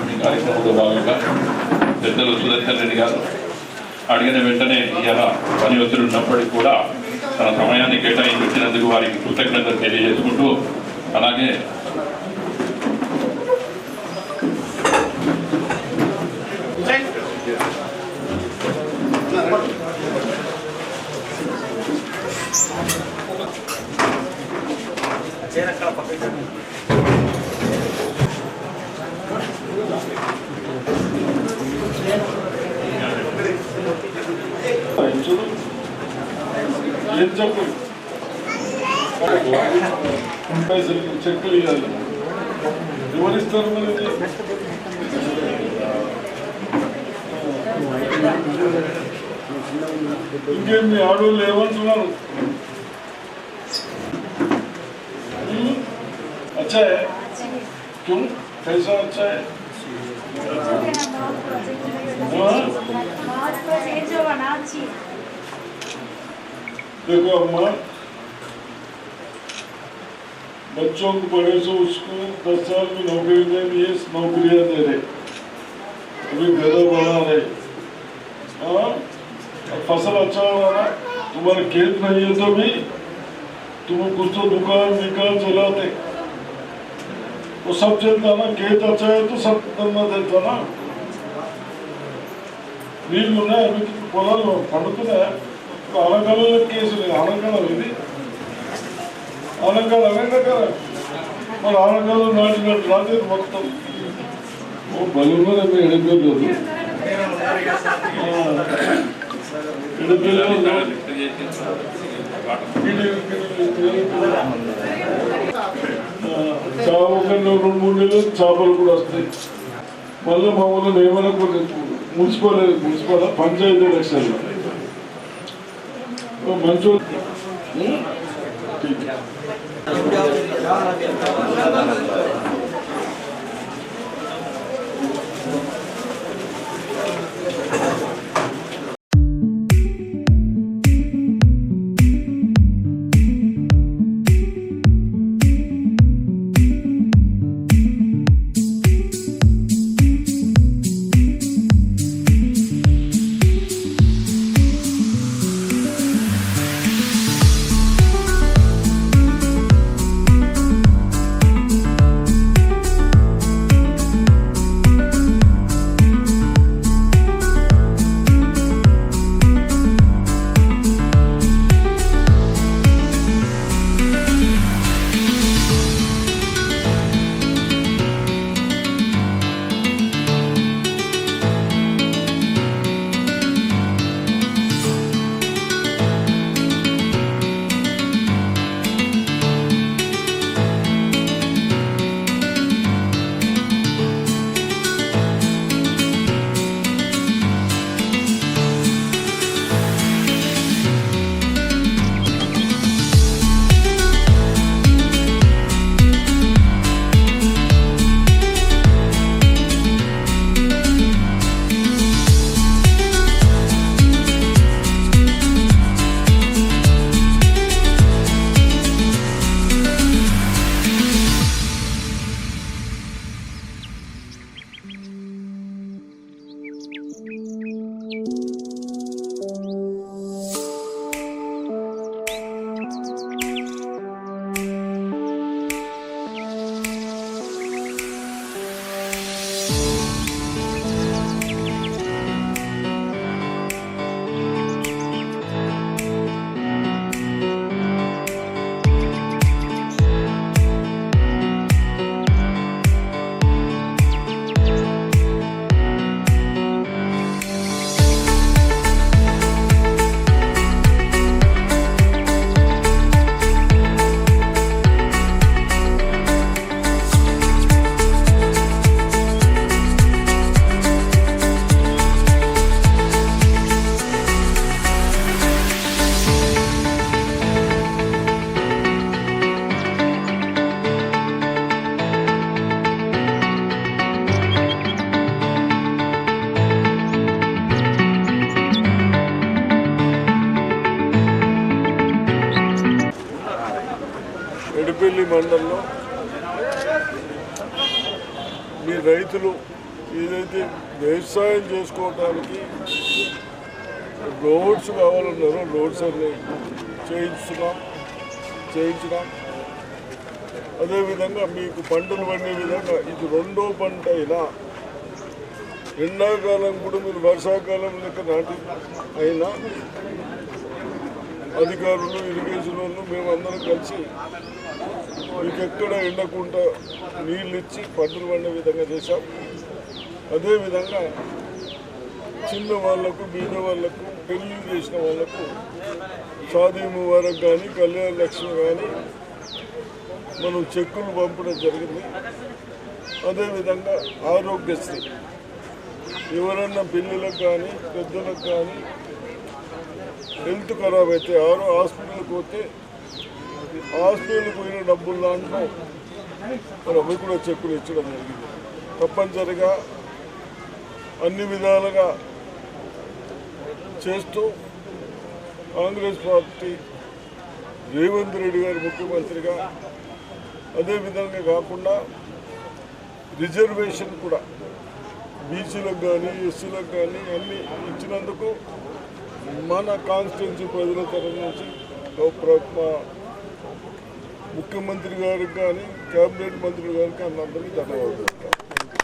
పంపిణీ కార్యక్రమంలో భాగంగా పెద్దలు సుదర్శన్ రెడ్డి గారు అడిగిన వెంటనే ఇలా పని ఒత్తిడి ఉన్నప్పటికీ కూడా తన సమయాన్ని కేటాయించినందుకు వారికి కృతజ్ఞతలు తెలియజేసుకుంటూ అలాగే ఎంత చెప్పు. పైసలు చెక్కులు ఇవ్వాలి. ఎవరిస్తారు మరి. ఇంకేం మీ ఆడవాళ్ళు ఏమంటున్నారు వచ్చాయి? క్యూ పైసా వచ్చాయి? हाँ देखो अम्मा बच्चों को बड़े से उसको दस साल की नौकरी में ये नौकरियां दे रहे अभी घर बना रहे हाँ और फसल अच्छा हो रहा तुम्हारे खेत नहीं है तो भी तुम कुछ तो दुकान निकाल चलाते वो सब चलता ना खेत अच्छा है तो सब करना देता ना నీళ్ళు ఉన్నాయి అవి పొలాలు పండుతున్నాయా ఇప్పుడు కేసులు కేసు లేదు ఆనకాలం ఇది ఆనకాలం ఎండాకాలం మరి ఆనకాలం నాటినట్టు రాలేదు మొత్తం. ఓ బలుగునే మీ ఎడిపోలేదు చావు కన్నా రెండు మూడు నెలలు చేపలు కూడా వస్తాయి. మళ్ళీ మా ఊళ్ళో ఏమైనా కొన్ని మున్సిపల్ మున్సిపల్ పంచాయతీ ఎలక్షన్లో. మంచి మండలంలో మీ రైతులు ఏదైతే వ్యవసాయం చేసుకోవడానికి రోడ్స్ కావాలన్నారో రోడ్స్ అన్ని చేయించున్నాం చేయించినాం అదేవిధంగా మీకు పంటలు పండే విధంగా ఇది రెండో పంట అయినా ఎండాకాలం కూడా మీరు వర్షాకాలం లెక్క నాటి అయినా అధికారులు ఇరిగేషన్ వాళ్ళు మేమందరం కలిసి మీకు ఎక్కడ ఎండకుండా నీళ్ళు ఇచ్చి పంటలు పండే విధంగా చేశాం. అదేవిధంగా చిన్న వాళ్ళకు బీద వాళ్ళకు పెళ్ళి చేసిన వాళ్ళకు షాదీ ముబారక్ కానీ కళ్యాణ లక్ష్మి కానీ మనం చెక్కులు పంపడం జరిగింది. అదేవిధంగా ఆరోగ్యశ్రీ. ఎవరన్నా పిల్లలకు కానీ పెద్దలకు కానీ హెల్త్ ఖరాబ్ అయితే ఆరో హాస్పిటల్కి పోతే హాస్పిటల్కి పోయిన డబ్బులు దాంట్లో మరి అవి కూడా చెక్కులు ఇచ్చడం జరిగింది. తప్పనిసరిగా అన్ని విధాలుగా చేస్తూ కాంగ్రెస్ పార్టీ రేవంత్ రెడ్డి గారు ముఖ్యమంత్రిగా అదేవిధంగా కాకుండా రిజర్వేషన్ కూడా బీసీలకు కానీ ఎస్సీలకు కానీ అన్నీ ఇచ్చినందుకు మన కాన్స్టిట్యున్సీ ప్రజల తరఫు నుంచి ముఖ్యమంత్రి గారికి కానీ కేబినెట్ మంత్రి గారికి అందరికీ ధన్యవాదాలు.